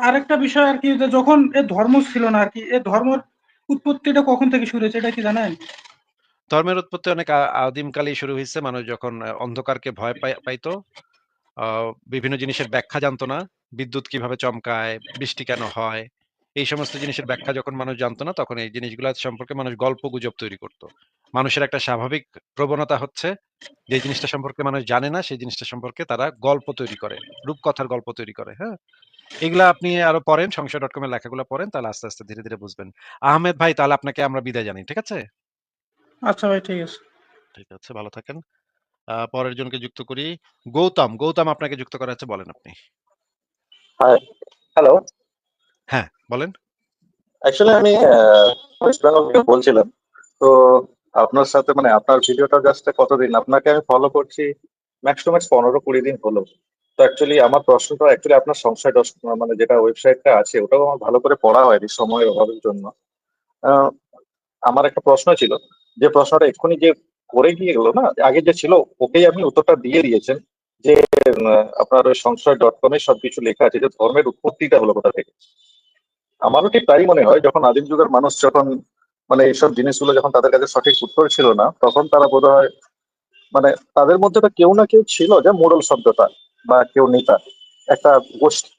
আরেকটা বিষয় আর কি যখন এ ধর্ম ছিল না আর কি, এ ধর্মের উৎপত্তিটা কখন থেকে শুরু হয়েছে এটা কি জানেন? ধর্মের উৎপত্তি অনেক আদিমকালেই শুরু হয়েছে, মানুষ যখন অন্ধকারকে ভয় পাই- পাইতো। বিভিন্ন জিনিসের ব্যাখ্যা জানতো না, বিদ্যুৎ কীভাবে চমকায়, বৃষ্টি কেন হয়, এই সমস্ত জিনিসের ব্যাখ্যা যখন মানুষ জানতো না, তখন এই জিনিসগুলো সম্পর্কে মানুষ গল্প গুজব তৈরি করতো। মানুষের একটা স্বাভাবিক প্রবণতা হচ্ছে, যে জিনিসটা সম্পর্কে মানুষ জানে না, সেই জিনিসটা সম্পর্কে তারা গল্প তৈরি করে, রূপকথার গল্প তৈরি করে হ্যাঁ? এগুলা আপনি আরও পড়েন সংশয় ডট কম এর লেখাগুলো পড়েন তাহলে আস্তে আস্তে ধীরে ধীরে বুঝবেন। আহমেদ ভাই তাহলে আপনাকে আমরা বিদায় জানি ঠিক আছে? আচ্ছা ভাই ঠিক আছে। ঠিক আছে ভালো থাকেন। আহ, পরের জনকে যুক্ত করি। গৌতম গৌতম আপনাকে যুক্ত করা আছে বলেন আপনি। হ্যালো হ্যাঁ বলেন। অ্যাকচুয়ালি আমি ওয়েস্ট বেঙ্গল থেকে বলছিলাম। তো আপনার সাথে মানে আপনার ভিডিওটা জাস্ট কতদিন? আপনাকে আমি ফলো করছি ম্যাক্স টু ম্যাক্স পনেরো কুড়ি দিন হলো। তো অ্যাকচুয়ালি আমার প্রশ্নটা অ্যাকচুয়ালি আপনার সংশয় মানে যেটা ওয়েবসাইটটা আছে, ওটাও আমার ভালো করে পড়া হয়নি সময়ের অভাবের জন্য। আমার একটা প্রশ্ন ছিল, যে প্রশ্নটা এক্ষুনি যে করে গিয়ে গেলো না, আগে যে ছিল, ওকেই আপনি উত্তরটা দিয়ে দিয়েছেন যে আপনার ওই সংশয় ডট কমে সবকিছু লেখা আছে, যে ধর্মের উৎপত্তিটা হলো কোথা থেকে। আমারও ঠিক তাই মনে হয়, যখন আদিম যুগের মানুষ যখন মানে এইসব জিনিসগুলো যখন তাদের কাছে সঠিক উত্তর ছিল না, তখন তারা বোধ হয় মানে তাদের মধ্যে কেউ না কেউ ছিল যে মোড়ল শব্দটা। বা কেউ নেতা একটা গোষ্ঠী।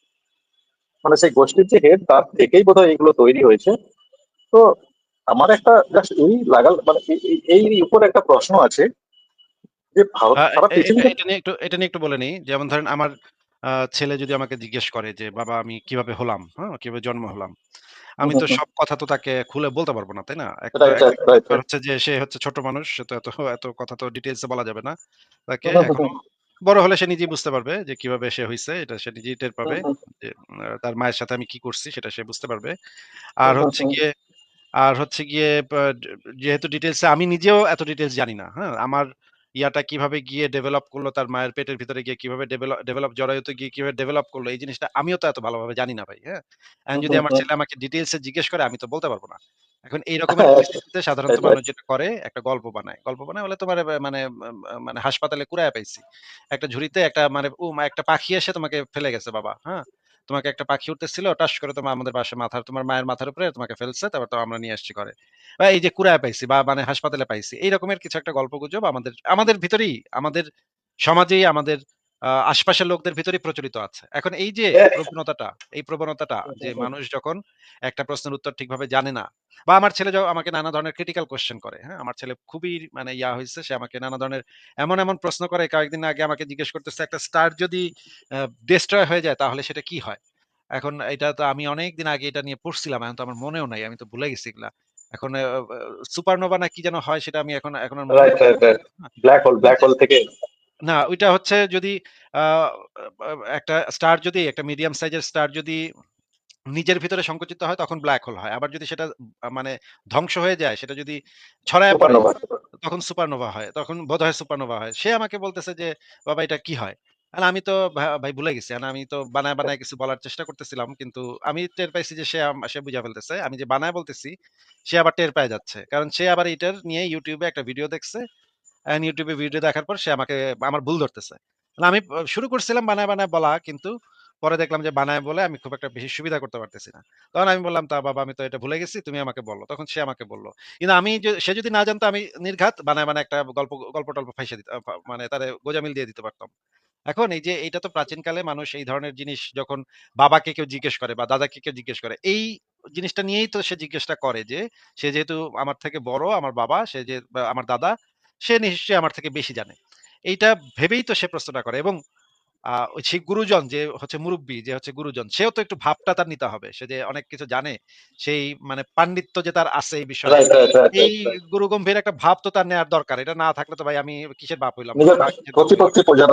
মানে সেই গোষ্ঠীর যে হেড তার থেকেই বোধ হয় এগুলো তৈরি হয়েছে। তো আমার একটা জাস্ট এই লাগাল মানে এই- উপর একটা প্রশ্ন আছে যে ভারত সারা পৃথিবীতে এটা নিয়ে একটু এটা নিয়ে একটু বলে নিই। যেমন ধরেন আমার ছেলে যদি আমাকে জিজ্ঞেস করে যে বাবা আমি কীভাবে হলাম? হ্যাঁ কীভাবে জন্ম হলাম? আমি তো। সব কথা তো তাকে খুলে বলতে পারব না তাই না? হচ্ছে যে সে হচ্ছে ছোট মানুষ সে তো এত এত কথা তো ডিটেলসে বলা যাবে না। তাকে বড় হলে সে নিজেই বুঝতে পারবে যে কীভাবে সে হয়েছে এটা সে নিজেই টের পাবে যে তার মায়ের সাথে আমি কি করছি সেটা সে বুঝতে পারবে। আর হচ্ছে গিয়ে আর হচ্ছে গিয়ে যেহেতু ডিটেলসে আমি নিজেও এত ডিটেলস জানি না হ্যাঁ? আমার ইয়াটা কীভাবে গিয়ে ডেভেলপ করল তার মায়ের পেটের ভিতরে গিয়ে কীভাবে ডেভেলপ ডেভেলপ জরায়ুতে গিয়ে কীভাবে ডেভেলপ করল এই জিনিসটা আমিও তো এত ভালোভাবে জানি না ভাই হ্যাঁ? এখন যদি আমার ছেলে আমাকে ডিটেলসে জিজ্ঞেস করে আমি তো বলতে পারব না। এখন এই রকমের পরিস্থিতিতে সাধারণত মানুষ যেটা করে একটা গল্প বানায়। গল্প বানায় বলে তোমার মানে মানে হাসপাতালে কুড়ায় পাইছি। একটা ঝুড়িতে একটা মানে ও মা, একটা পাখি এসে তোমাকে ফেলে গেছে বাবা হ্যাঁ? তোমাকে একটা পাখি উঠতেছিল, টাস করে তোমার আমাদের পাশে মাথার, তোমার মায়ের মাথার উপরে তোমাকে ফেলছে, তারপর তো আমরা নিয়ে আসছি করে বা এই যে কুড়ায় পাইছি বা মানে হাসপাতালে পাইছি, এই রকমের কিছু একটা গল্প গুজব আমাদের আমাদের ভিতরেই, আমাদের সমাজেই, আমাদের আশপাশের লোকদের ভিতরে প্রচলিত আছে। এখন এই যে হ্যাঁ, প্রবণতাটা এই প্রবণতাটা যে হুম, হুম। মানুষ যখন একটা প্রশ্নের উত্তর ঠিকভাবে জানে না বা আমার ছেলে আমাকে নানা ধরনের ক্রিটিক্যাল কোশ্চেন করে হ্যাঁ? আমার ছেলে খুবই মানে ইয়া হয়েছে সে আমাকে নানা ধরনের এমন এমন প্রশ্ন করে কয়েকদিন আগে আমাকে জিজ্ঞেস করতেছে একটা স্টার যদি ডিস্ট্রয় হয়ে যায় তাহলে সেটা কি হয়? এখন এটা তো আমি অনেক দিন আগে এটা নিয়ে পড়ছিলাম এখন তো আমার মনেও নাই আমি তো ভুলে গেছি এগুলা। এখন সুপারনোভা না কি যেন হয় সেটা আমি এখন এখন ব্ল্যাক হোল ব্ল্যাক হোল থেকে না ওইটা হচ্ছে যদি একটা স্টার যদি একটা মিডিয়াম সাইজের স্টার যদি নিজের ভিতরে সংকুচিত হয় তখন ব্ল্যাক হোল হয়। আবার যদি সেটা মানে ধ্বংস হয়ে যায় সেটা যদি ছড়ায় পড়ে তখন সুপারনোভা হয় তখন বোধ হয় সুপারনোভা হয়। সে আমাকে বলতেছে যে বাবা এটা কি হয়? আর আমি তো ভাই ভুলে গেছি। আর আমি তো বানায় বানায় কিছু বলার চেষ্টা করতেছিলাম কিন্তু আমি টের পাইছি যে সে সে বুঝা ফেলতেছে। আমি যে বানায় বলতেছি সে আবার টের পায় যাচ্ছে। কারণ সে আবার এটার নিয়ে ইউটিউবে একটা ভিডিও দেখছে ইউটিউবে ভিডিও দেখার পর সে আমাকে, আমার ভুল ধরতেছে। আমি শুরু করছিলাম বানায় বানায় বলা, কিন্তু পরে দেখলাম যে বানায় বলে আমি খুব একটা বেশি সুবিধা করতে পারতেছি না। তখন আমি বললাম, তা বাবা, আমি তো এটা ভুলে গেছি, তুমি আমাকে বলল তখন সে আমাকে বলল, কিন্তু আমি সে যদি না জানতো আমি নির্ঘাত বানায় বানায় একটা গল্প গল্প টল্প ফাইসে দিতে মানে তারে গোজামিল দিয়ে দিতে পারতাম। এখন এই যে, এইটা তো প্রাচীনকালে মানুষ এই ধরনের জিনিস যখন বাবাকে কেউ জিজ্ঞেস করে বা দাদাকে কেউ জিজ্ঞেস করে, এই জিনিসটা নিয়েই তো সে জিজ্ঞেসটা করে যে, সে যেহেতু আমার থেকে বড়, আমার বাবা, সে যে আমার দাদা সে নিশ্চয়ই আমার থেকে বেশি জানে। এইটা ভেবেই তো সে প্রশ্নটা করে এবং সেই গুরুজন যে হচ্ছে মুরব্বী যে হচ্ছে গুরুজন সেও তো একটু ভাবটা তার নিতে হবে। সে যে অনেক কিছু জানে সেই মানে পাণ্ডিত্য যে তার আছে এই বিষয়ে এই গুরু গম্ভীর একটা ভাব তো তার নেওয়ার দরকার। এটা না থাকলে তো ভাই আমি কিসের বাপ হইলাম?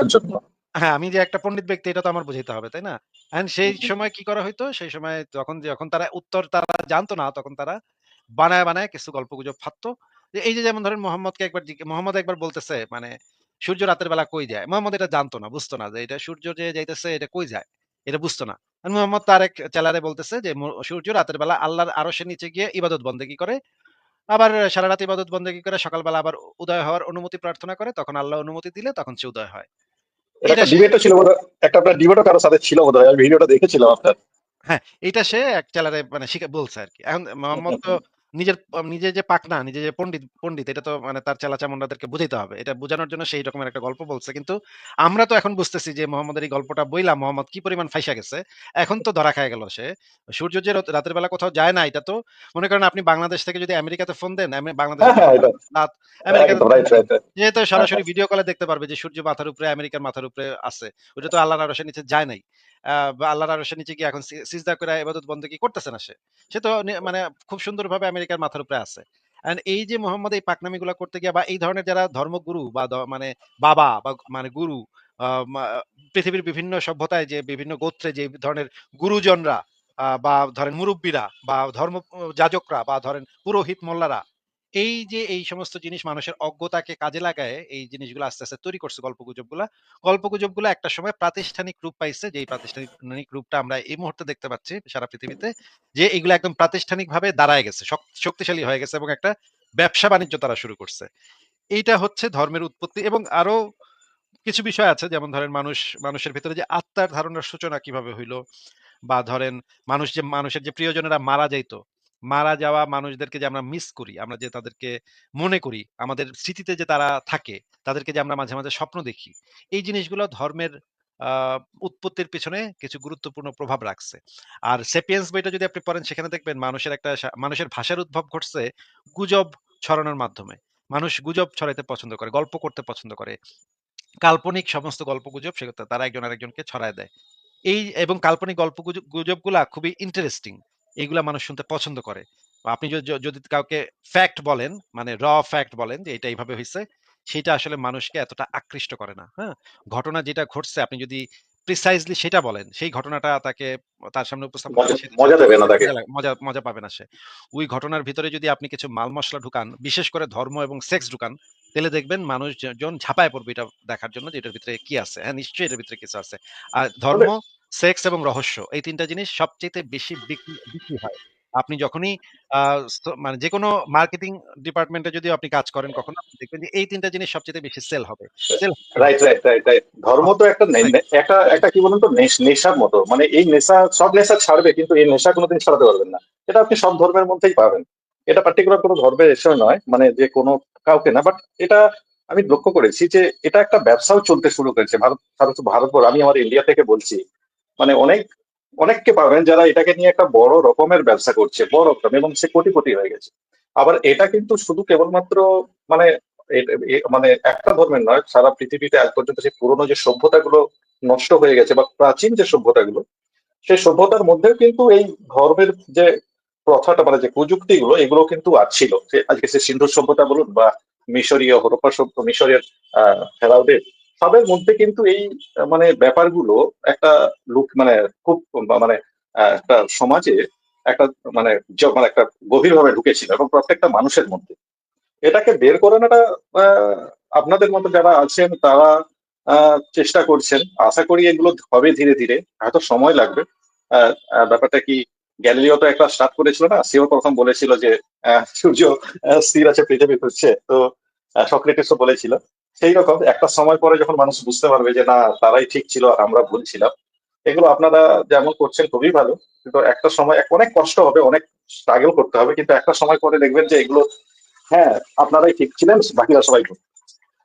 জন্য। হ্যাঁ আমি যে একটা পণ্ডিত ব্যক্তি এটা তো আমার বুঝাইতে হবে তাই না? এন্ড সেই সময় কি করা হইতো? সেই সময় যখন যখন তারা উত্তর তারা জানতো না তখন তারা বানায় বানায় কিছু গল্প গুজব ফাটতো এই যে যেমন ধরেন মোহাম্মদকে একবার মোহাম্মদ একবার বলতেছে মানে সূর্য রাতের বেলা কই যায়? মোহাম্মদ এটা জানতো না বুঝতো না যে এটা সূর্য যে যাইতেছে এটা কই যায়? এটা বুঝতো না। মোহাম্মদ তার এক চেলারে বলতেছে যে সূর্য রাতের বেলা আল্লাহর আরশের নিচে গিয়ে ইবাদত বন্দেগি করে? আবার সারা রাত ইবাদত বন্দেগি করে? সকালবেলা আবার উদয় হওয়ার অনুমতি প্রার্থনা করে তখন আল্লাহ অনুমতি দিলে তখন সে উদয় হয়। এটা এটা সে ডিবেটও ছিল একটা আপনার ডিবেটও কারোর সাথে ছিল বোধ আমি ভিডিওটা দেখেছিলাম আপনার। হ্যাঁ, এইটা সে এক চ্যানেলে মানে শিখে বলছে আরকি। এখন মোহাম্মদ তো নিজের নিজে যে পাকনা, নিজে যে পণ্ডিত পণ্ডিত এটা তো মানে তার চেলা-চামুন্ডাদেরকে বুঝাইতে হবে। এটা বুঝানোর জন্য সেই রকমের একটা গল্প বলছে। কিন্তু আমরা তো এখন বুঝতেছি যে মোহাম্মদের এই গল্পটা বইলা মোহাম্মদ কি পরিমাণ ফাইসা গেছে। এখন তো ধরা খায় গেল সে। সূর্য যে রাতের বেলা কোথাও যায় না এটা তো মনে করেন আপনি বাংলাদেশ থেকে যদি আমেরিকাতে ফোন দেন, বাংলাদেশে হ্যাঁ, হ্যাঁ, এটা রাত আমেরিকাতে একদম রাইট, রাইট, রাইট। সে তো সরাসরি। ভিডিও কলে দেখতে পারবে যে সূর্য মাথার উপরে আমেরিকার মাথার উপরে আছে। ওটা তো আল্লাহ আরশের নিচে যায় নাই। আল্লাহর আরশের নিচে গিয়ে এখন সিজদা করে ইবাদত করতেছে না সে। সে তো মানে খুব সুন্দরভাবে আমেরিকার মাথার উপরে আছে। অ্যান্ড এই যে মোহাম্মদ এই পাকনামিগুলা করতে গিয়ে বা এই ধরনের যারা ধর্মগুরু বা মানে বাবা বা মানে গুরু পৃথিবীর বিভিন্ন সভ্যতায় যে বিভিন্ন গোত্রে যে ধরনের গুরুজনরা বা ধরেন মুরুব্বিরা বা ধর্ম যাজকরা বা ধরেন পুরোহিত মোল্লারা এই যে এই সমস্ত জিনিস মানুষের অজ্ঞতাকে কাজে লাগায় এই জিনিসগুলো আস্তে, আস্তে তৈরি করছে গল্পগুজবগুলা। গল্পগুজবগুলা একটা সময় প্রাতিষ্ঠানিক রূপ পাইছে। যেই প্রাতিষ্ঠানিক রূপটা আমরা এই মুহূর্তে দেখতে পাচ্ছি সারা পৃথিবীতে। যে এগুলা একদম প্রাতিষ্ঠানিকভাবে দাঁড়ায় গেছে। শক্তিশালী হয়ে গেছে এবং একটা ব্যবসা-বাণিজ্য তারা শুরু করছে। এইটা হচ্ছে ধর্মের উৎপত্তি এবং আরও কিছু বিষয় আছে যেমন ধরেন মানুষ মানুষের ভিতরে যে আত্মার ধারণার সূচনা কীভাবে হইল বা ধরেন মানুষ যে মানুষের যে প্রিয়জনেরা মারা যাইতো, মারা যাওয়া মানুষদেরকে যে আমরা মিস করি, আমরা যে তাদেরকে মনে করি, আমাদের স্মৃতিতে যে তারা থাকে, তাদেরকে যে আমরা মাঝে, মাঝে স্বপ্ন দেখি। এই জিনিসগুলো ধর্মের উৎপত্তির পেছনে কিছু গুরুত্বপূর্ণ প্রভাব রাখছে। আর 'সেপিয়েন্স' বইটা যদি আপনি পড়েন সেখানে দেখবেন মানুষের একটা মানুষের ভাষার উদ্ভব ঘটছে গুজব ছড়ানোর মাধ্যমে। মানুষ গুজব ছড়াইতে পছন্দ করে, গল্প করতে পছন্দ করে। কাল্পনিক সমস্ত গল্প গুজব সে তারা একজন আরেকজনকে ছড়ায় দেয়। এই এবং কাল্পনিক গল্প গুজব গুজবগুলা খুবই ইন্টারেস্টিং। এগুলা মানুষ শুনতে পছন্দ করে। আপনি যদি কাউকে ফ্যাক্ট বলেন, মানে র ফ্যাক্ট বলেন যে এটা এইভাবে হইছে, সেটা আসলে মানুষকে এতটা আকৃষ্ট করে না। হ্যাঁ? ঘটনা যেটা ঘটছে আপনি যদি প্রিসাইজলি সেটা বলেন, সেই ঘটনাটা তাকে তার সামনে উপস্থাপন মজা দেবে না তাকে। মজা মজা পাবে না সে। ওই ঘটনার ভিতরে যদি আপনি কিছু মাল মশলা ঢুকান, বিশেষ করে ধর্ম এবং সেক্স ঢুকান, তাহলে দেখবেন মানুষজন ঝাঁপায় পড়বে এটা দেখার জন্য যে এটার ভিতরে কি আছে। হ্যাঁ, নিশ্চয়ই এটার ভিতরে কিছু আছে। আর ধর্ম, সেক্স এবং রহস্য এই তিনটা জিনিস সবচেয়ে বেশি বিক্রি হয়। আপনি যখনই মানে যেকোনো মার্কেটিং ডিপার্টমেন্টে যদি আপনি কাজ করেন কখনো আপনি দেখবেন যে এই তিনটা জিনিস সবচেয়ে বেশি সেল হবে। Sale right, right, right, right. ধর্ম তো একটা একটা একটা কি বলুন তো নেশার মতো। মানে এই নেশা সব নেশা ছাড়বে কিন্তু এই নেশা কোনদিন ছাড়াতে পারবেন না। এটা আপনি সব ধর্মের মধ্যেই পাবেন। এটা পার্টিকুলার কোনো ধর্মের বিষয় নয়। মানে যে কোনো কাউকে না। বাট এটা আমি লক্ষ্য করেছি যে এটা একটা ব্যবসাও চলতে শুরু করেছে। ভারত ভারত ভারতবর্ষ আমি আমার ইন্ডিয়া থেকে বলছি। মানে অনেক অনেককে পাবেন যারা এটাকে নিয়ে একটা বড় রকমের ব্যবসা করছে। বড় রকম এবং সে কোটিপতি হয়ে গেছে। আবার এটা কিন্তু শুধু কেবলমাত্র মানে মানে একটা ধর্মের নয়, সারা পৃথিবীতে আজ পর্যন্ত সেই পুরনো যে সভ্যতাগুলো নষ্ট হয়ে গেছে বা প্রাচীন যে সভ্যতাগুলো, সেই সভ্যতার মধ্যেও কিন্তু এই ধর্মের যে প্রথাটা মানে যে প্রযুক্তিগুলো এগুলো কিন্তু আ ছিল। আজকে সে সিন্ধু সভ্যতা বলুন বা মিশরীয় হরপ্পা সভ্য মিশরের আ সবের মধ্যে কিন্তু এই মানে ব্যাপারগুলো একটা লুক মানে খুব মানে একটা সমাজে একটা মানে মানে একটা গভীরভাবে ঢুকেছিল এবং প্রত্যেকটা মানুষের মধ্যে। এটাকে বের করে আনাটা আ আপনাদের মতো যারা আছেন তারা চেষ্টা করছেন। আশা করি এগুলো হবে ধীরে, ধীরে। হয়তো সময় লাগবে। ব্যাপারটা কি গ্যালিলিও তো একটা স্টার্ট করেছিল না? সেও প্রথম বলেছিল যে সূর্য স্থির আছে পৃথিবী ঘুরছে। তো সক্রেটিসও বলেছিল। সেইরকম একটা সময় পরে যখন মানুষ বুঝতে পারবে যে না তারাই ঠিক ছিল আর আমরা ভুল ছিলাম। এগুলো আপনারা যেমন করছেন খুবই ভালো। কিন্তু একটা সময় অনেক কষ্ট হবে, অনেক স্ট্রাগল করতে হবে। কিন্তু একটা সময় পরে দেখবেন যে এগুলো হ্যাঁ, আপনারাই ঠিক ছিলেন, বাকিরা সবাই ভুল।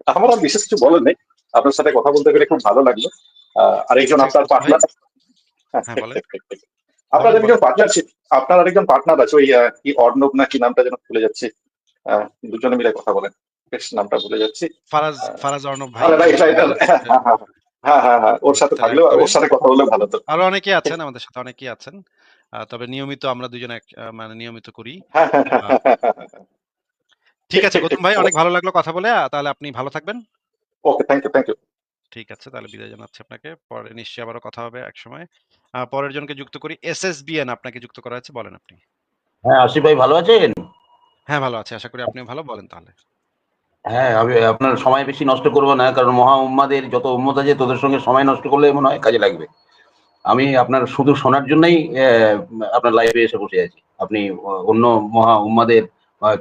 আমার আর বিশেষ কিছু বলেন নেই। আপনার সাথে কথা বলতে পেরে খুব ভালো লাগল। আ আরেকজন আপনার পার্টনার হ্যাঁ, আপনার একজন পার্টনার ছিল আপনার আরেকজন পার্টনার আছে ওই কি অর্ণব না কি নামটা যেন ভুলে যাচ্ছে দুজনে মিলে কথা বলেন। বেশ নামটা ভুলে যাচ্ছি। ফারাজ ফারাজ অর্ণব ভাই। হ্যাঁ, হ্যাঁ, হ্যাঁ। হ্যাঁ, হ্যাঁ, হ্যাঁ। ওর সাথে থাকলেও ওর সাথে কথা বললে ভালো হতো। আরও অনেকেই আছেন আমাদের সাথে অনেকেই আছেন। তবে নিয়মিত আমরা দুজনে এক মানে নিয়মিত করি। হ্যাঁ, হ্যাঁ, হ্যাঁ, হ্যাঁ, হ্যাঁ, হ্যাঁ। ঠিক আছে গৌতম ভাই অনেক ভালো লাগল কথা বলে। তাহলে আপনি ভালো থাকবেন। Okay, thank you, thank you. ঠিক আছে তাহলে বিদায় জানাচ্ছি আপনাকে। পরে নিশ্চয়ই আবারও কথা হবে একসময়। পরের জনকে যুক্ত করি। এসএসবিএন আপনাকে যুক্ত করা হয়েছে বলেন আপনি। হ্যাঁ, আশিফ ভাই ভালো আছেন? হ্যাঁ, ভালো আছি। আশা করি আপনিও ভালো। বলেন তাহলে। হ্যাঁ, আমি আপনার সময় বেশি নষ্ট করব না। কারণ মহা উম্মাদের যত উম্মত আছে তোদের সঙ্গে সময় নষ্ট করলে মনে হয় কাজে লাগবে। আমি আপনার শুধু শোনার জন্যই আপনার লাইভে এসে বসে আছি। আপনি অন্য মহা উম্মাদের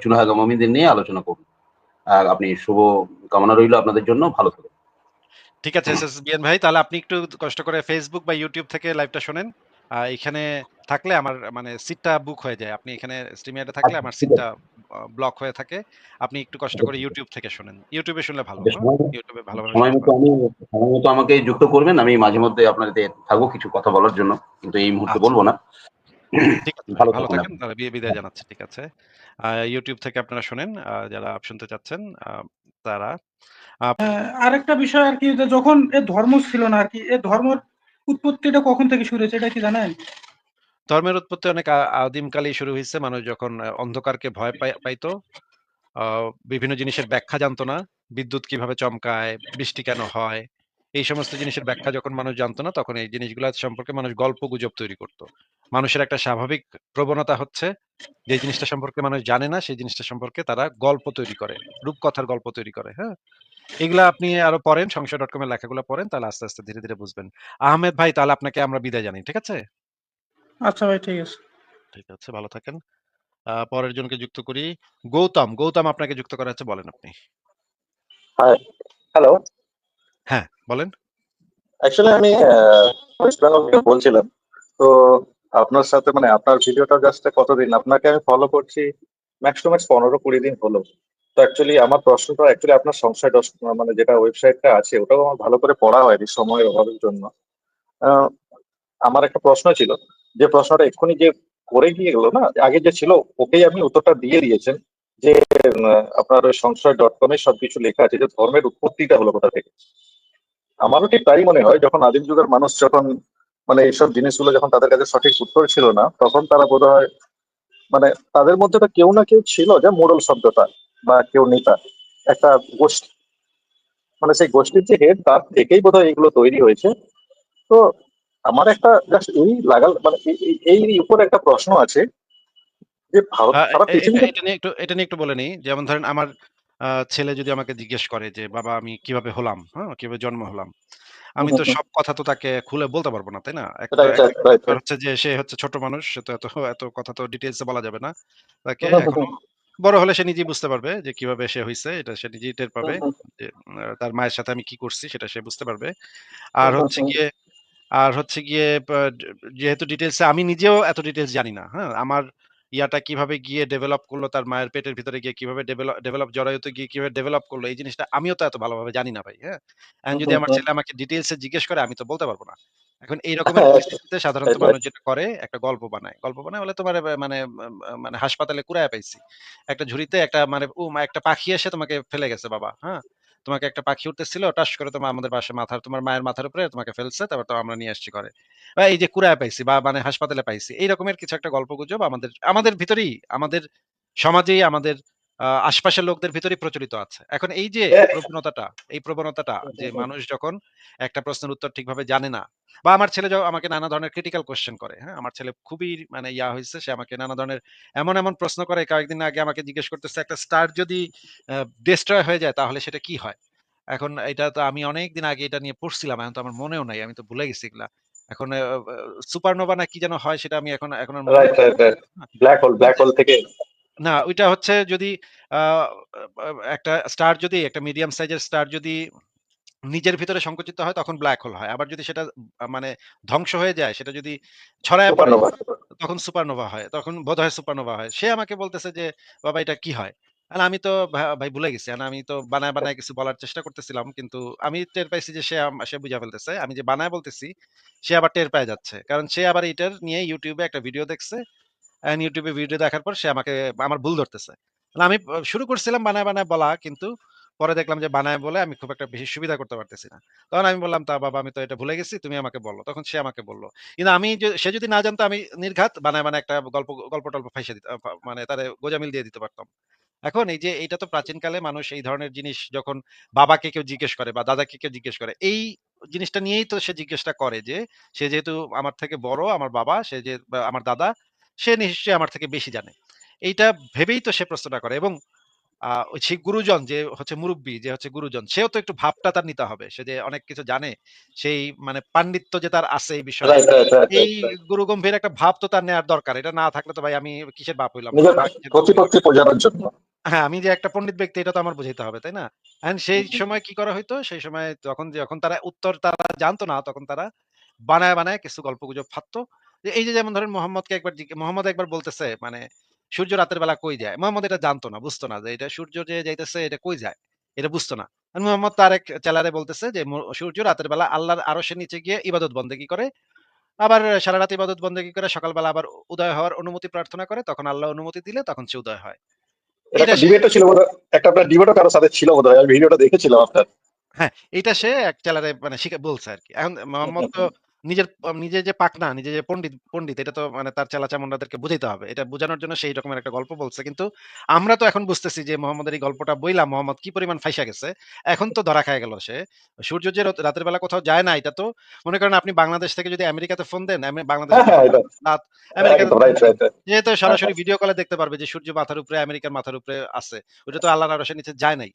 চুনাহাগা মুমিনদের নিয়ে আলোচনা করুন। আর আপনি শুভ কামনা রইল আপনাদের জন্য। ভালো থাকুন। ঠিক আছে এসএসবিএন ভাই তাহলে আপনি একটু কষ্ট করে ফেসবুক বা ইউটিউব থেকে লাইভটা শোনেন। এখানে থাকলে আমার মানে সিটটা বুক হয়ে যায়। আপনি এখানে এ থাকলে আচ্ছা, আমার সিটটা ব্লক হয়ে থাকে। আপনি একটু কষ্ট করে ইউটিউব থেকে শোনেন। এ শুনলে ভালো, বেশ? সময় এ ভালোভাবে সময় শুনতে মতো পারবেন। আমি সময় মতো আমাকে যুক্ত করবেন। আমি মাঝে মধ্যে আপনাদের থাকব কিছু কথা বলার জন্য। কিন্তু এই মুহূর্তে আচ্ছা। বলব না। ঠিক আছে ভালো ভালো থাকুন থাকেন। তাহলে বি বিদায় জানাচ্ছি। ঠিক আছে। YouTube থেকে আপনারা শোনেন। যারা শুনতে চাচ্ছেন তারা। আরেকটা বিষয় আরকি যে যখন এ ধর্ম ছিল না আরকি, এ ধর্মের উৎপত্তিটা কখন থেকে শুরু হয়েছে এটা কি জানেন? ধর্মের উৎপত্তি অনেক আ আদিমকালেই শুরু হইছে। মানুষ যখন অন্ধকারকে ভয় পাইতো। বিভিন্ন জিনিসের ব্যাখ্যা জানতো না। বিদ্যুৎ কীভাবে চমকায়, বৃষ্টি কেন হয়? এই সমস্ত জিনিসের ব্যাখ্যা যখন মানুষ জানতো না, তখন এই জিনিসগুলা সম্পর্কে মানুষ গল্প গুজব তৈরি করত। মানুষের একটা স্বাভাবিক প্রবণতা হচ্ছে যে জিনিসটা সম্পর্কে মানুষ জানে না, সেই জিনিসটা সম্পর্কে তারা গল্প তৈরি করে। রূপকথার গল্প তৈরি করে, হ্যাঁ? এগুলা আপনি আরও পড়েন, সংশয়.com এর লেখাগুলা পড়েন। তাহলে আস্তে, আস্তে ধীরে, ধীরে বুঝবেন। আহমেদ ভাই তাহলে আপনাকে আমরা বিদায় জানাই। ঠিক আছে? আচ্ছা ভাই ঠিক আছে। ঠিক আছে, ভালো থাকেন। পরের জনকে যুক্ত করি। গৌতম, গৌতম আপনাকে যুক্ত করা হচ্ছে বলেন আপনি। Hi, hello. হ্যাঁ, বলেন। অ্যাকচুয়ালি আমি ওয়েস্ট বেঙ্গল থেকে বলছিলাম। তো আপনার সাথে মানে আপনার ভিডিওটা জাস্ট কতদিন আপনাকে আমি ফলো করছি ম্যাক্সিমাম ম্যাক্স ১৫-২০ দিন হলো। তো অ্যাকচুয়ালি আমার প্রশ্নটা অ্যাকচুয়ালি আপনার ডস মানে যেটা ওয়েবসাইটটা আছে ওটাও আমার ভালো করে পড়া হয়নি সময়ের অভাবের জন্য। আমার একটা প্রশ্ন ছিল যে প্রশ্নটা এক্ষুনি যে করে গিয়ে গেল না? আগে যে ছিল ওকেই আপনি উত্তরটা দিয়ে দিয়েছেন যে আপনার ওই সংশয়.com এ সবকিছু লেখা আছে যে ধর্মের উৎপত্তিটা হলো কোথা থেকে। আমারও ঠিক তাই মনে হয় যখন আদিম যুগের মানুষ যখন মানে এইসব জিনিসগুলো যখন তাদের কাছে সঠিক উত্তর ছিল না, তখন তারা বোধহয় মানে তাদের মধ্যে তো কেউ না কেউ ছিল যে মোড়ল শব্দটা বা কেউ নেতা। একটা গোষ্ঠী। মানে সেই গোষ্ঠীর যে হেড তার থেকেই বোধহয় এগুলো তৈরি হয়েছে। তো আমার একটা জাস্ট এই লাগাল মানে এই এই একটা প্রশ্ন আছে যে ভারত সারা এটা পৃথিবীতে এটা নিয়ে একটু এটা নিয়ে একটু বলে নেই। যেমন ধরেন আমার ছেলে যদি আমাকে জিজ্ঞেস করে যে, "বাবা আমি কীভাবে হলাম? হ্যাঁ? কীভাবে জন্ম হলাম?" আমি তো সব কথা তো তাকে খুলে বলতে পারব না, তাই না? হচ্ছে যে সে হচ্ছে ছোট মানুষ। সে তো এত এত কথা তো ডিটেইলস এ বলা যাবে না। তাকে বড় হলে সে নিজেই বুঝতে পারবে যে কীভাবে সে হইছে। এটা সে নিজেই টের পাবে। যে তার মায়ের সাথে আমি কি করছি সেটা সে বুঝতে পারবে। আর হচ্ছে গিয়ে আর হচ্ছে গিয়ে যেহেতু ডিটেইলস আমি নিজেও এত ডিটেইলস জানি না। হ্যাঁ? আমার ইয়াটা কীভাবে গিয়ে ডেভেলপ করল তার মায়ের পেটের ভিতরে গিয়ে কীভাবে ডেভেলপ ডেভেলপ জরায়ুতে গিয়ে কীভাবে ডেভেলপ করল এই জিনিসটা আমিও তো এত ভালোভাবে জানি না ভাই। হ্যাঁ? এখন যদি আমার। ছেলে আমাকে ডিটেইলস এ জিজ্ঞেস করে আমি তো বলতে পারব না। এখন এই রকমের হ্যাঁ, পরিস্থিতিতে সাধারণত মানুষ যেটা করে একটা গল্প বানায়। গল্প বানায় বলে তোমার মানে মানে হাসপাতালে কুড়ায় পাইছি। একটা ঝুড়িতে একটা মানে ও মা একটা পাখি এসে তোমাকে ফেলে গেছে বাবা। হ্যাঁ? তোমাকে একটা পাখি উঠতেছিল টাস করে তোমার আমাদের বাসায় মাথার তোমার মায়ের মাথার উপরে তোমাকে ফেলছে। তারপর তো আমরা নিয়ে আসছি ঘরে। বা এই যে কুড়ায় পাইছি বা মানে হাসপাতালে পাইছি। এই রকমের কিছু একটা গল্প গুজব আমাদের আমাদের ভিতরেই আমাদের সমাজেই আমাদের আশপাশের লোকদের ভিতরেই প্রচলিত আছে। এখন এই যে হ্যাঁ। প্রবণতাটা, এই প্রবণতাটা যে হুম, হুম। মানুষ যখন একটা প্রশ্নের উত্তর ঠিকভাবে জানে না বা আমার ছেলে য আমাকে নানা ধরনের ক্রিটিক্যাল কোয়েশ্চেন করে। হ্যাঁ? আমার ছেলে খুবই মানে ইয়া হইছে সে আমাকে নানা ধরনের এমন, এমন প্রশ্ন করে কয়েকদিন আগে আমাকে জিজ্ঞেস করতেছে একটা স্টার যদি ডেস্ট্রয় হয়ে যায় তাহলে সেটা কি হয়? এখন এটা তো আমি অনেকদিন আগে এটা নিয়ে পড়ছিলাম। এখন তো আমার মনেও নাই। আমি তো ভুলে গেছি এগুলা। এখন সুপারনোভা না কি যেন হয় সেটা আমি এখন এখন মনে। হ্যাঁ? ব্লাক হোল, ব্লাক হোল থেকে না, ওইটা হচ্ছে যদি একটা স্টার যদি একটা মিডিয়াম সাইজের স্টার যদি নিজের ভিতরে সংকুচিত হয় তখন ব্লাক হোল হয়। আবার যদি সেটা মানে ধ্বংস হয়ে যায়, সেটা যদি ছড়ায় পড়ে তখন সুপারনোভা হয়। তখন বোধহয় সুপারনোভা হয়। সে আমাকে বলতেছে যে, "বাবা এটা কি হয়?" আর আমি তো ভাই ভুলে গেছি। আর আমি তো বানায়, বানায় কিছু বলার চেষ্টা করতেছিলাম। কিন্তু আমি টের পাইছি যে সে সে বুঝা ফেলতেছে। আমি যে বানায় বলতেছি, সে আবার টের পেয়ে যাচ্ছে। কারণ সে আবার এটার নিয়ে ইউটিউবে একটা ভিডিও দেখছে। এ ভিডিও দেখার পর সে আমাকে আমার ভুল ধরতেছে। আমি শুরু করছিলাম বানায়, বানায় বলা কিন্তু পরে দেখলাম যে বানায় বলে আমি খুব একটা বেশি সুবিধা করতে পারতেছি না। তখন আমি বললাম, "তা বাবা আমি তো এটা ভুলে গেছি, তুমি আমাকে বলো।" তখন সে আমাকে বলল। কিন্তু আমি সে যদি না জানতো আমি নির্ঘাত বানায়, বানায় একটা গল্প গল্প-টল্প ফাইসা দিতাম আ মানে তারে গোঁজামিল দিয়ে দিতে পারতাম। এখন এই যে এটা তো প্রাচীনকালে মানুষ এই ধরনের জিনিস যখন বাবাকে কেউ জিজ্ঞেস করে বা দাদাকে কেউ জিজ্ঞেস করে, এই জিনিসটা নিয়েই তো সে জিজ্ঞেসটা করে যে, সে যেহেতু আমার থেকে বড়, আমার বাবা, সে যে আমার দাদা, সে নিশ্চয়ই আমার থেকে বেশি জানে। এইটা ভেবেই তো সে প্রশ্নটা করে এবং ওই সেই গুরুজন যে হচ্ছে মুরুব্বি, যে হচ্ছে গুরুজন, সেও তো একটু ভাবটা তার নিতে হবে। সে যে অনেক কিছু জানে, সেই মানে পান্ডিত্য যে তার আছে এই বিষয়ে, এই রাইট। গুরুগম্ভীর একটা ভাব তো তার নেয়ার দরকার। এটা না থাকলে তো ভাই আমি কিসের বাপ হইলাম বোঝানোর জন্য। হ্যাঁ, আমি যে একটা পণ্ডিত ব্যক্তি এটা তো আমার বুঝাইতে হবে, তাই না? সেই সময় কি করা হইতো? সেই সময় যখন যখন তারা উত্তর তারা জানতো না, তখন তারা বানায়, বানায় কিছু গল্প গুজব ফাঁদতো। এই যে যেমন ধরেন মোহাম্মদকে একবার মোহাম্মদ একবার বলতেছে মানে সূর্য রাতের বেলা কই যায়? মোহাম্মদ এটা জানতো না বুঝতো না যে এটা সূর্য যে যাইতেছে এটা কই যায়? এটা বুঝতো না। মোহাম্মদ তার এক চেলারে বলতেছে যে সূর্য রাতের বেলা আল্লাহর আরশের নিচে গিয়ে ইবাদত বন্দেগি করে। আবার সারা রাত ইবাদত বন্দেগি করে সকালবেলা আবার উদয় হওয়ার অনুমতি প্রার্থনা করে তখন আল্লাহ অনুমতি দিলে তখন সে উদয় হয়। এটা এটা একটা ডিবেটও ছিল একটা আপনার ডিবেটও কারোর সাথে ছিল বোধহয় আমি ভিডিওটা দেখেছিলাম আপনার। এটা সে এক চেলারে মানে শিখে বলছে আর কি। এখন মোহাম্মদ তো নিজের নিজে যে পাকনা নিজে যে পণ্ডিত পণ্ডিত এটা তো মানে তার চেলা চামুন্ডাদেরকে বুঝাইতে হবে। এটা বোঝানোর জন্য সেই রকমের একটা গল্প বলছে। কিন্তু আমরা তো এখন বুঝতেছি যে মোহাম্মদের এই গল্পটা বইলাম মোহাম্মদ কি পরিমাণ ফাইসা গেছে। এখন তো ধরা খায় গেল সে। সূর্য যে রাতের বেলা কোথাও যায় না এটা তো মনে করেন আপনি বাংলাদেশ থেকে যদি আমেরিকাতে ফোন দেন বাংলাদেশ হ্যাঁ হ্যাঁ যেহেতু সরাসরি ভিডিও কলে দেখতে পারবে যে সূর্য মাথার উপরে আমেরিকার মাথার উপরে আছে। ওটা তো আল্লাহর আরশের নিচে যায় নাই।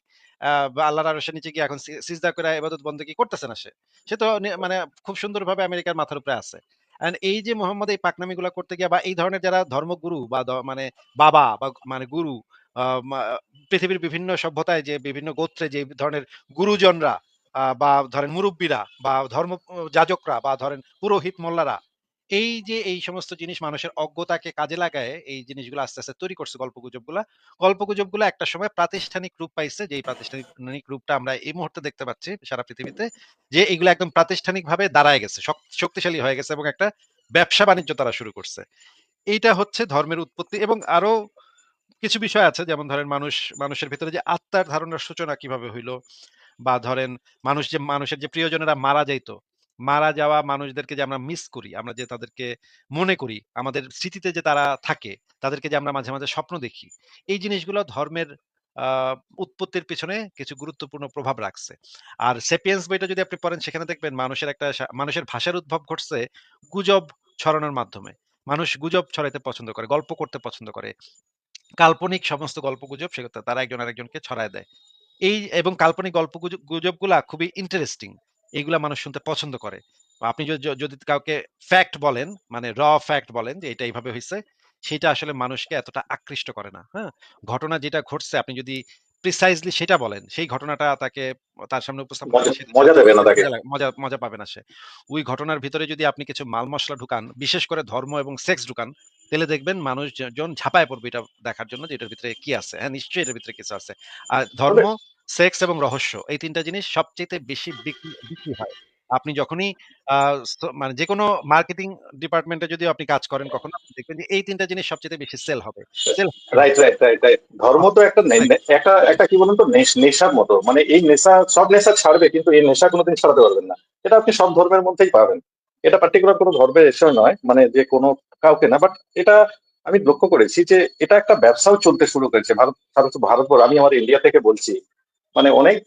বা আল্লাহর আরশের নিচে গিয়ে এখন সিজদা করে ইবাদত বন্দেগী করতেছে না সে? সে তো মানে খুব সুন্দরভাবে আমেরিকার মাথার উপরে আছে। এই যে মোহাম্মদ এই পাকনামি গুলা করতে গিয়ে বা এই ধরনের যারা ধর্মগুরু বা মানে বাবা বা মানে গুরু পৃথিবীর বিভিন্ন সভ্যতায় যে বিভিন্ন গোত্রে যে ধরনের গুরুজনরা বা ধরেন মুরব্বীরা বা ধর্ম যাজকরা বা ধরেন পুরোহিত মোল্লারা এই যে, এই সমস্ত জিনিস মানুষের অজ্ঞতাকে কাজে লাগায়, এই জিনিসগুলো আস্তে আস্তে তৈরি করছে গল্পগুজবগুলা। গল্পগুজবগুলো একটা সময় প্রাতিষ্ঠানিক রূপ পাইছে যে প্রাতিষ্ঠানিক রূপটা আমরা এই মুহূর্তে দেখতে পাচ্ছি সারা পৃথিবীতে, যে এগুলো একদম প্রাতিষ্ঠানিক ভাবে দাঁড়ায় গেছে শক্তিশালী হয়ে গেছে এবং একটা ব্যবসা বাণিজ্য তারা শুরু করছে। এইটা হচ্ছে ধর্মের উৎপত্তি এবং আরও কিছু বিষয় আছে, যেমন ধরেন মানুষ, মানুষের ভিতরে যে আত্মার ধারণার সূচনা কীভাবে হইল বা ধরেন মানুষ যে, মানুষের যে প্রিয়জনেরা মারা যাইতো মারা যাওয়া মানুষদেরকে যে আমরা মিস করি, আমরা যে তাদেরকে মনে করি, আমাদের স্মৃতিতে যে তারা থাকে, তাদেরকে যে আমরা মাঝে মাঝে স্বপ্ন দেখি, এই জিনিসগুলো ধর্মের উৎপত্তির পিছনে কিছু গুরুত্বপূর্ণ প্রভাব রাখছে। আর সেপিয়েন্স বইটা যদি আপনি পড়েন, সেখানে দেখবেন মানুষের একটা মানুষের ভাষার উদ্ভব ঘটছে গুজব ছড়ানোর মাধ্যমে। মানুষ গুজব ছড়াইতে পছন্দ করে, গল্প করতে পছন্দ করে। কাল্পনিক সমস্ত গল্প গুজব সেগুলো তারা একজন আরেকজনকে ছড়ায় দেয়। এই এবং কাল্পনিক গল্প গুজব, গুজবগুলা খুবই ইন্টারেস্টিং এগুলা মানুষ শুনতে পছন্দ করে। আপনি যদি যদি কাউকে ফ্যাক্ট বলেন মানে র ফ্যাক্ট বলেন যে এটা এইভাবে হয়েছে সেটা আসলে মানুষকে এতটা আকৃষ্ট করে না হ্যাঁ? ঘটনা যেটা ঘটছে আপনি যদি প্রিসাইজলি সেটা বলেন সেই ঘটনাটা তাকে তার সামনে উপস্থাপন মজা- দেবে না তাকে। মজা মজা মজা পাবে না সে। ওই ঘটনার ভিতরে যদি আপনি কিছু মাল মশলা ঢুকান বিশেষ করে ধর্ম এবং সেক্স ঢুকান তাহলে দেখবেন মানুষজন ঝাঁপায় পড়বে এটা দেখার জন্য যে এটার ভিতরে কি আছে। হ্যাঁ নিশ্চয়ই এটার ভিতরে কিছু আছে। আর ধর্ম সেক্স এবং রহস্য এই তিনটা জিনিস সবচেয়ে বেশি বিক্রি হয়। আপনি যখনই মানে যে কোনো মার্কেটিং ডিপার্টমেন্টে যদি আপনি কাজ করেন কখনো আপনি দেখবেন যে এই তিনটা জিনিস সবচেয়ে বেশি সেল হবে। Sale right right right right ধর্ম তো একটা একটা একটা কি বলুন তো নেশ- নেশার মতো। মানে এই নেশা সব নেশা ছাড়বে কিন্তু এই নেশা কোনোদিন ছাড়াতে পারবেন না। এটা আপনি সব ধর্মের মধ্যেই পাবেন। এটা পার্টিকুলার কোনো ধর্মের বিষয় নয় মানে যে কোনো কাউকে না বাট এটা আমি লক্ষ্য করেছি যে এটা একটা ব্যবসাও চলতে শুরু করেছে। ভারত ভারত ভারতবর্ষ আমি আমার ইন্ডিয়া থেকে বলছি। মানে অনেক,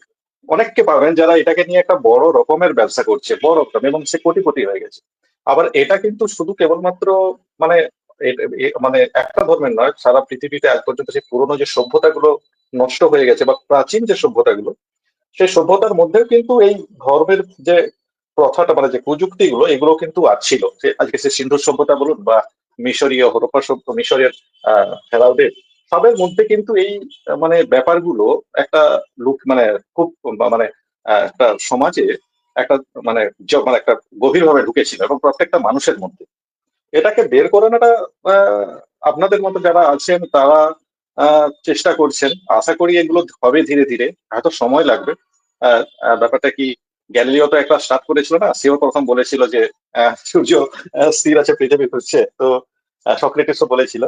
অনেককে পাবেন যারা এটাকে নিয়ে একটা বড় রকমের ব্যবসা করছে, বড় রকম, এবং সে কোটি কোটি হয়ে গেছে। আবার এটা কিন্তু শুধু কেবলমাত্র মানে মানে একটা ধর্মের নয়, সারা পৃথিবীতে আজ পর্যন্ত সেই পুরোনো যে সভ্যতাগুলো নষ্ট হয়ে গেছে বা প্রাচীন যে সভ্যতাগুলো, সেই সভ্যতার মধ্যেও কিন্তু এই ধর্মের যে প্রথাটা মানে যে প্রযুক্তিগুলো এগুলো কিন্তু আছিল আজকে সে সিন্ধু সভ্যতা বলুন বা মিশরীয়, হরপ্পা সভ্য, মিশরের, আহ ফেরাউদের সবের মধ্যে কিন্তু এই মানে ব্যাপারগুলো একটা লুক মানে খুব মানে একটা সমাজে একটা মানে মানে একটা গভীরভাবে ঢুকেছিল এবং প্রত্যেকটা মানুষের মধ্যে। এটাকে বের করানোটা আপনাদের মতো যারা আছেন, তারা চেষ্টা করছেন। আশা করি এগুলো হবে ধীরে ধীরে। হয়তো সময় লাগবে। ব্যাপারটা কি, গ্যালিলিও তো একটা স্টার্ট করেছিল না? সেও প্রথম বলেছিল যে সূর্য স্থির আছে, পৃথিবী ঘুরছে তো সক্রেটিসও বলেছিল।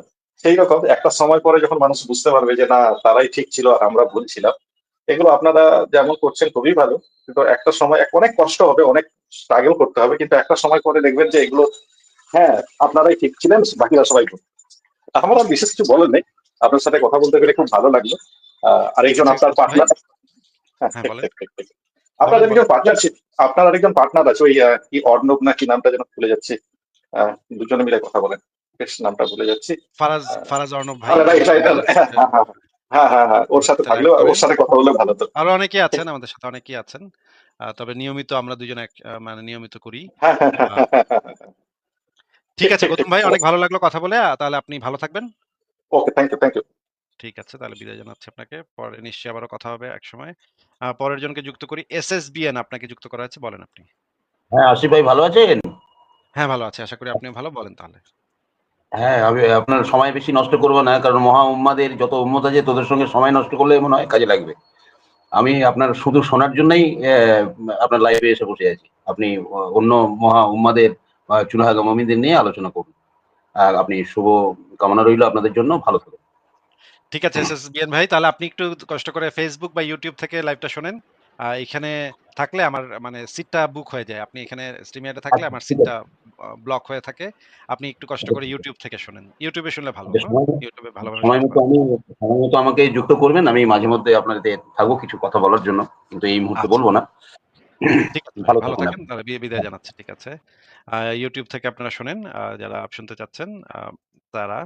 সেই রকম একটা সময় পরে যখন মানুষ বুঝতে পারবে যে না তারাই ঠিক ছিল আর আমরা ভুল ছিলাম এগুলো আপনারা যেমন করছেন খুবই ভালো। কিন্তু একটা সময় অনেক কষ্ট হবে অনেক স্ট্রাগল করতে হবে কিন্তু একটা সময় পরে দেখবেন যে এগুলো হ্যাঁ আপনারাই ঠিক ছিলেন বাকিরা সবাই ভুল। আমার বিশেষ কিছু বলার নেই। আপনার সাথে কথা বলতে পেরে খুব ভালো লাগল। আহ, আরেকজন আপনার পার্টনার হ্যাঁ, আপনার বলেন, আরেকজন পার্টনার আপনার আরেকজন পার্টনার আছে ওই কি অর্ণব না কি নামটা যেন ভুলে যাচ্ছে। দুজনে মিলে কথা বলেন। বেশ নামটা ভুলে যাচ্ছি ফারাজ ফারাজ অর্ণব ভাই. হ্যাঁ হ্যাঁ, হ্যাঁ, হ্যাঁ হ্যাঁ হ্যাঁ ওর সাথে থাকলেও ওর সাথে কথা বললে ভালো তো আরও অনেকেই আছেন আমাদের সাথে অনেকেই আছেন তবে নিয়মিত আমরা দুজন এক মানে নিয়মিত করি হ্যাঁ হ্যাঁ হ্যাঁ, হ্যাঁ, হ্যাঁ, হ্যাঁ। ঠিক আছে গৌতম ভাই অনেক ভালো লাগল কথা বলে তাহলে আপনি ভালো থাকবেন okay thank you thank you ঠিক আছে তাহলে বিদায় জানাচ্ছি আপনাকে পরে নিশ্চয়ই আবারও কথা হবে এক সময় পরের জনকে যুক্ত করি এস এস বিএন আপনাকে যুক্ত করা আছে বলেন আপনি হ্যাঁ আশিফ ভাই ভালো আছেন হ্যাঁ, ভালো আছি। আশা করি আপনিও ভালো। বলেন তাহলে। হ্যাঁ, আমি আপনার সময় বেশি নষ্ট করব না। কারণ মহা উম্মাদের যত উম্মত আছে তোদের সঙ্গে সময় নষ্ট করলে মনে হয় কাজে লাগবে। আমি আপনার শুধু শোনার জন্যই আপনার লাইভে এসে বসে আছি। আপনি অন্য মহা উম্মাদের চুনাহাগা মুমিনদের নিয়ে আলোচনা করুন। আর আপনি শুভ কামনা রইল আপনাদের জন্য। ভালো থাকুন। ঠিক আছে এসএসবিএন ভাই। তাহলে আপনি একটু কষ্ট করে ফেসবুক বা ইউটিউব থেকে লাইভটা শোনেন। এখানে থাকলে আমার মানে সিটটা বুক হয়ে যায়। আপনি এখানে এ থাকলে আচ্ছা, আমার সিটটা ব্লক হয়ে থাকে। আপনি একটু কষ্ট করে YouTube থেকে শোনেন। এ শুনলে ভালো। বেশ হ্যাঁ? সময় মতো আমি সময় মতো আমাকে যুক্ত করবেন। আমি মাঝে মধ্যে আপনাদের থাকব কিছু কথা বলার জন্য। কিন্তু এই মুহূর্তে বলব না। ঠিক আছে ভালো ভালো থাকুন। তাহলে বিদায় জানাচ্ছি। ঠিক আছে। YouTube থেকে আপনারা শোনেন। যারা শুনতে চাচ্ছেন তারা।